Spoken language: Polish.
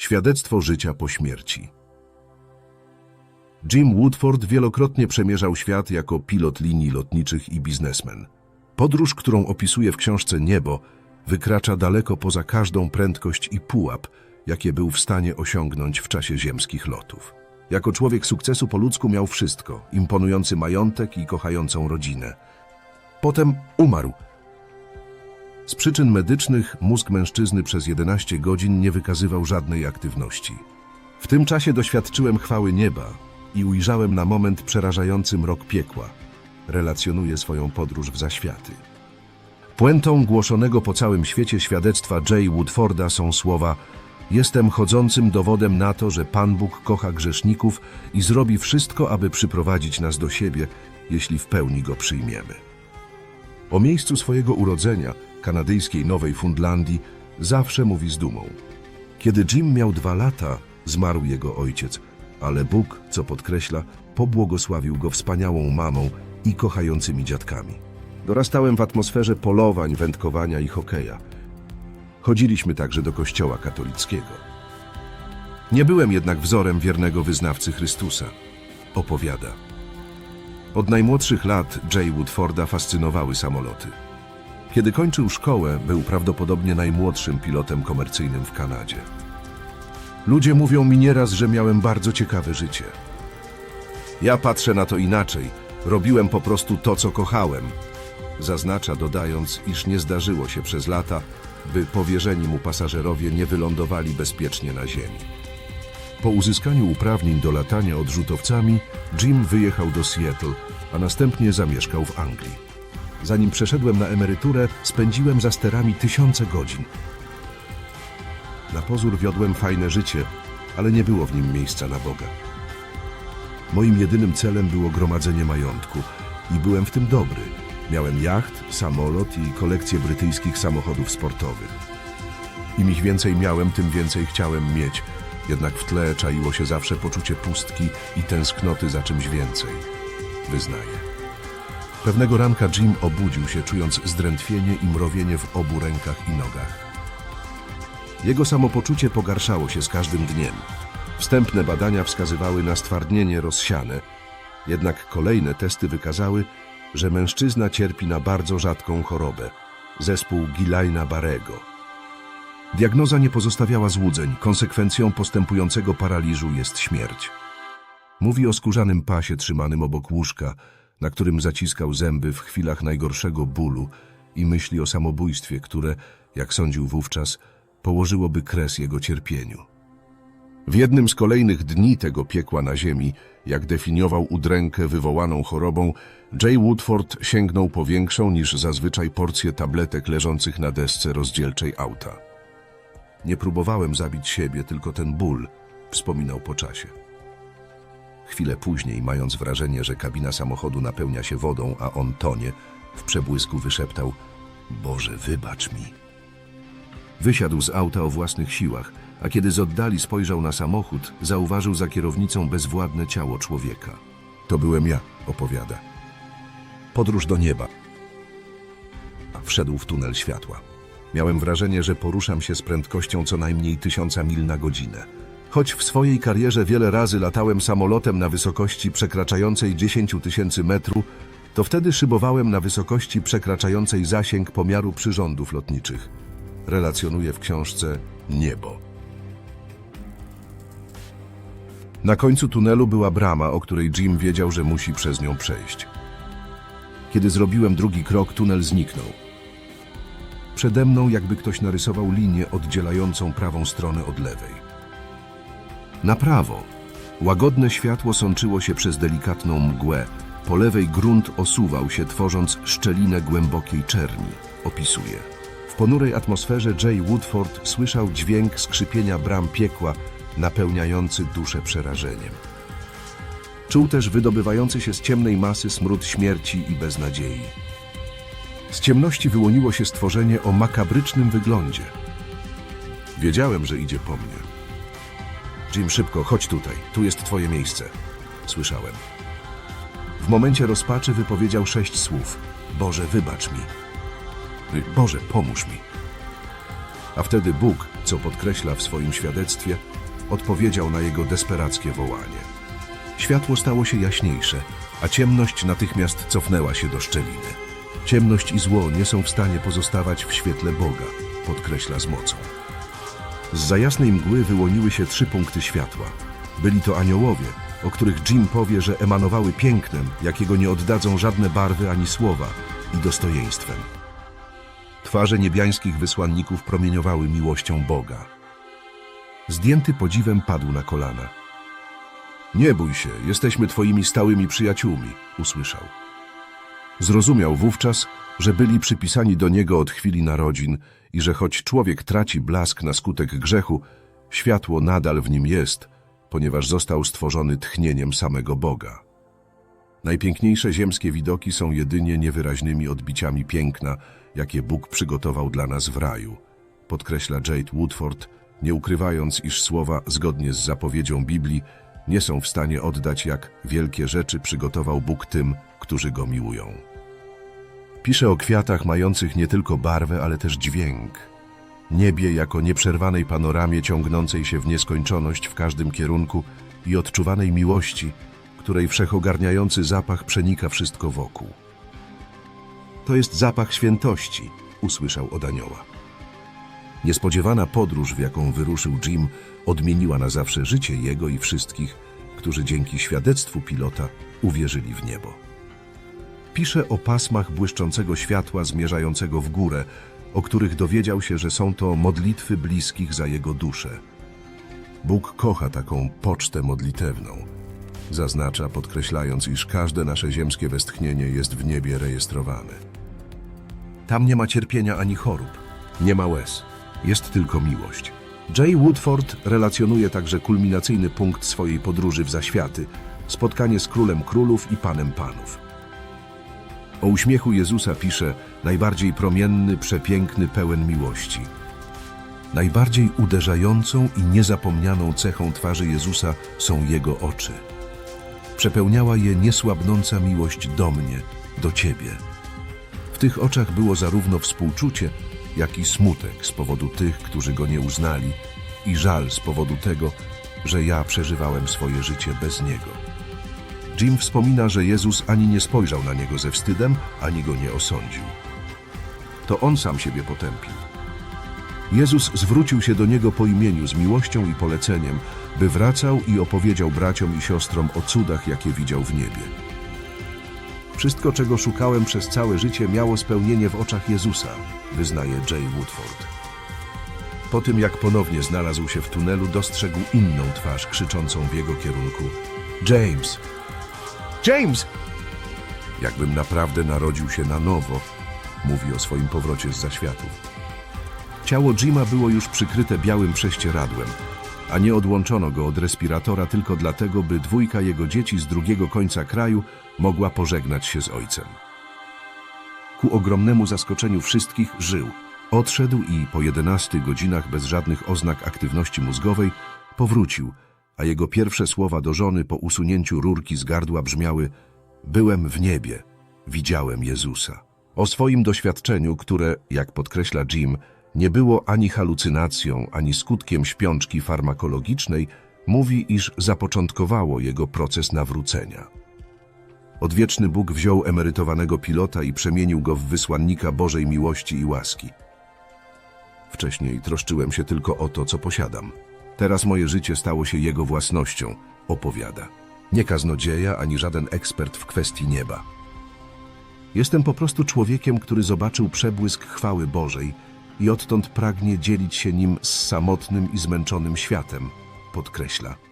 Świadectwo życia po śmierci. Jim Woodford wielokrotnie przemierzał świat jako pilot linii lotniczych i biznesmen. Podróż, którą opisuje w książce Niebo, wykracza daleko poza każdą prędkość i pułap, jakie był w stanie osiągnąć w czasie ziemskich lotów. Jako człowiek sukcesu po ludzku miał wszystko, imponujący majątek i kochającą rodzinę. Potem umarł. Z przyczyn medycznych mózg mężczyzny przez 11 godzin nie wykazywał żadnej aktywności. W tym czasie doświadczyłem chwały nieba i ujrzałem na moment przerażający mrok piekła. Relacjonuje swoją podróż w zaświaty. Puentą głoszonego po całym świecie świadectwa J. Woodforda są słowa Jestem chodzącym dowodem na to, że Pan Bóg kocha grzeszników i zrobi wszystko, aby przyprowadzić nas do siebie, jeśli w pełni Go przyjmiemy. O miejscu swojego urodzenia, kanadyjskiej Nowej Fundlandii, zawsze mówi z dumą. Kiedy Jim miał dwa lata, zmarł jego ojciec, ale Bóg, co podkreśla, pobłogosławił go wspaniałą mamą i kochającymi dziadkami. Dorastałem w atmosferze polowań, wędkowania i hokeja. Chodziliśmy także do kościoła katolickiego. Nie byłem jednak wzorem wiernego wyznawcy Chrystusa, opowiada. Od najmłodszych lat Jay Woodforda fascynowały samoloty. Kiedy kończył szkołę, był prawdopodobnie najmłodszym pilotem komercyjnym w Kanadzie. Ludzie mówią mi nieraz, że miałem bardzo ciekawe życie. Ja patrzę na to inaczej. Robiłem po prostu to, co kochałem. Zaznacza, dodając, iż nie zdarzyło się przez lata, by powierzeni mu pasażerowie nie wylądowali bezpiecznie na ziemi. Po uzyskaniu uprawnień do latania odrzutowcami, Jim wyjechał do Seattle, a następnie zamieszkał w Anglii. Zanim przeszedłem na emeryturę, spędziłem za sterami tysiące godzin. Na pozór wiodłem fajne życie, ale nie było w nim miejsca na Boga. Moim jedynym celem było gromadzenie majątku i byłem w tym dobry. Miałem jacht, samolot i kolekcję brytyjskich samochodów sportowych. Im ich więcej miałem, tym więcej chciałem mieć, jednak w tle czaiło się zawsze poczucie pustki i tęsknoty za czymś więcej. Wyznaję. Pewnego ranka Jim obudził się, czując zdrętwienie i mrowienie w obu rękach i nogach. Jego samopoczucie pogarszało się z każdym dniem. Wstępne badania wskazywały na stwardnienie rozsiane, jednak kolejne testy wykazały, że mężczyzna cierpi na bardzo rzadką chorobę zespół Gilajna-Barego. Diagnoza nie pozostawiała złudzeń, konsekwencją postępującego paraliżu jest śmierć. Mówi o skórzanym pasie trzymanym obok łóżka, na którym zaciskał zęby w chwilach najgorszego bólu i myśli o samobójstwie, które, jak sądził wówczas, położyłoby kres jego cierpieniu. W jednym z kolejnych dni tego piekła na ziemi, jak definiował udrękę wywołaną chorobą, Jay Woodford sięgnął po większą niż zazwyczaj porcję tabletek leżących na desce rozdzielczej auta. Nie próbowałem zabić siebie, tylko ten ból, wspominał po czasie. Chwilę później, mając wrażenie, że kabina samochodu napełnia się wodą, a on tonie, w przebłysku wyszeptał: Boże, wybacz mi. Wysiadł z auta o własnych siłach, a kiedy z oddali spojrzał na samochód, zauważył za kierownicą bezwładne ciało człowieka. To byłem ja, opowiada. Podróż do nieba. Wszedł w tunel światła. Miałem wrażenie, że poruszam się z prędkością co najmniej tysiąca mil na godzinę. Choć w swojej karierze wiele razy latałem samolotem na wysokości przekraczającej 10 tysięcy metrów, to wtedy szybowałem na wysokości przekraczającej zasięg pomiaru przyrządów lotniczych. Relacjonuje w książce Niebo. Na końcu tunelu była brama, o której Jim wiedział, że musi przez nią przejść. Kiedy zrobiłem drugi krok, tunel zniknął. Przede mną jakby ktoś narysował linię oddzielającą prawą stronę od lewej. Na prawo łagodne światło sączyło się przez delikatną mgłę. Po lewej grunt osuwał się, tworząc szczelinę głębokiej czerni, opisuje. W ponurej atmosferze Jay Woodford słyszał dźwięk skrzypienia bram piekła, napełniający duszę przerażeniem. Czuł też wydobywający się z ciemnej masy smród śmierci i beznadziei. Z ciemności wyłoniło się stworzenie o makabrycznym wyglądzie. Wiedziałem, że idzie po mnie. Jim, szybko, chodź tutaj. Tu jest twoje miejsce. Słyszałem. W momencie rozpaczy wypowiedział sześć słów. Boże, wybacz mi. Boże, pomóż mi. A wtedy Bóg, co podkreśla w swoim świadectwie, odpowiedział na jego desperackie wołanie. Światło stało się jaśniejsze, a ciemność natychmiast cofnęła się do szczeliny. Ciemność i zło nie są w stanie pozostawać w świetle Boga, podkreśla z mocą. Z jasnej mgły wyłoniły się trzy punkty światła. Byli to aniołowie, o których Jim powie, że emanowały pięknem, jakiego nie oddadzą żadne barwy ani słowa, i dostojeństwem. Twarze niebiańskich wysłanników promieniowały miłością Boga. Zdjęty podziwem padł na kolana. Nie bój się, jesteśmy twoimi stałymi przyjaciółmi, usłyszał. Zrozumiał wówczas, że byli przypisani do niego od chwili narodzin i że choć człowiek traci blask na skutek grzechu, światło nadal w nim jest, ponieważ został stworzony tchnieniem samego Boga. Najpiękniejsze ziemskie widoki są jedynie niewyraźnymi odbiciami piękna, jakie Bóg przygotował dla nas w raju, podkreśla Jade Woodford, nie ukrywając, iż słowa, zgodnie z zapowiedzią Biblii, nie są w stanie oddać, jak wielkie rzeczy przygotował Bóg tym, którzy Go miłują. Pisze o kwiatach mających nie tylko barwę, ale też dźwięk. Niebie jako nieprzerwanej panoramie ciągnącej się w nieskończoność w każdym kierunku i odczuwanej miłości, której wszechogarniający zapach przenika wszystko wokół. To jest zapach świętości, usłyszał od anioła. Niespodziewana podróż, w jaką wyruszył Jim, odmieniła na zawsze życie jego i wszystkich, którzy dzięki świadectwu pilota uwierzyli w niebo. Pisze o pasmach błyszczącego światła zmierzającego w górę, o których dowiedział się, że są to modlitwy bliskich za jego duszę. Bóg kocha taką pocztę modlitewną. Zaznacza, podkreślając, iż każde nasze ziemskie westchnienie jest w niebie rejestrowane. Tam nie ma cierpienia ani chorób, nie ma łez, jest tylko miłość. Jay Woodford relacjonuje także kulminacyjny punkt swojej podróży w zaświaty spotkanie z królem królów i panem panów. O uśmiechu Jezusa pisze najbardziej promienny, przepiękny, pełen miłości. Najbardziej uderzającą i niezapomnianą cechą twarzy Jezusa są Jego oczy. Przepełniała je niesłabnąca miłość do mnie, do Ciebie. W tych oczach było zarówno współczucie, jak i smutek z powodu tych, którzy Go nie uznali i żal z powodu tego, że ja przeżywałem swoje życie bez Niego. Jim wspomina, że Jezus ani nie spojrzał na niego ze wstydem, ani go nie osądził. To on sam siebie potępił. Jezus zwrócił się do niego po imieniu z miłością i poleceniem, by wracał i opowiedział braciom i siostrom o cudach, jakie widział w niebie. Wszystko, czego szukałem przez całe życie, miało spełnienie w oczach Jezusa, wyznaje Jay Woodford. Po tym, jak ponownie znalazł się w tunelu, dostrzegł inną twarz krzyczącą w jego kierunku: James! James! Jakbym naprawdę narodził się na nowo, mówi o swoim powrocie z zaświatów. Ciało Jima było już przykryte białym prześcieradłem, a nie odłączono go od respiratora tylko dlatego, by dwójka jego dzieci z drugiego końca kraju mogła pożegnać się z ojcem. Ku ogromnemu zaskoczeniu wszystkich żył. Odszedł i po 11 godzinach bez żadnych oznak aktywności mózgowej powrócił, a jego pierwsze słowa do żony po usunięciu rurki z gardła brzmiały Byłem w niebie, widziałem Jezusa. O swoim doświadczeniu, które, jak podkreśla Jim, nie było ani halucynacją, ani skutkiem śpiączki farmakologicznej, mówi, iż zapoczątkowało jego proces nawrócenia. Odwieczny Bóg wziął emerytowanego pilota i przemienił go w wysłannika Bożej miłości i łaski. Wcześniej troszczyłem się tylko o to, co posiadam. Teraz moje życie stało się jego własnością, opowiada. Nie kaznodzieja ani żaden ekspert w kwestii nieba. Jestem po prostu człowiekiem, który zobaczył przebłysk chwały Bożej i odtąd pragnie dzielić się nim z samotnym i zmęczonym światem, podkreśla.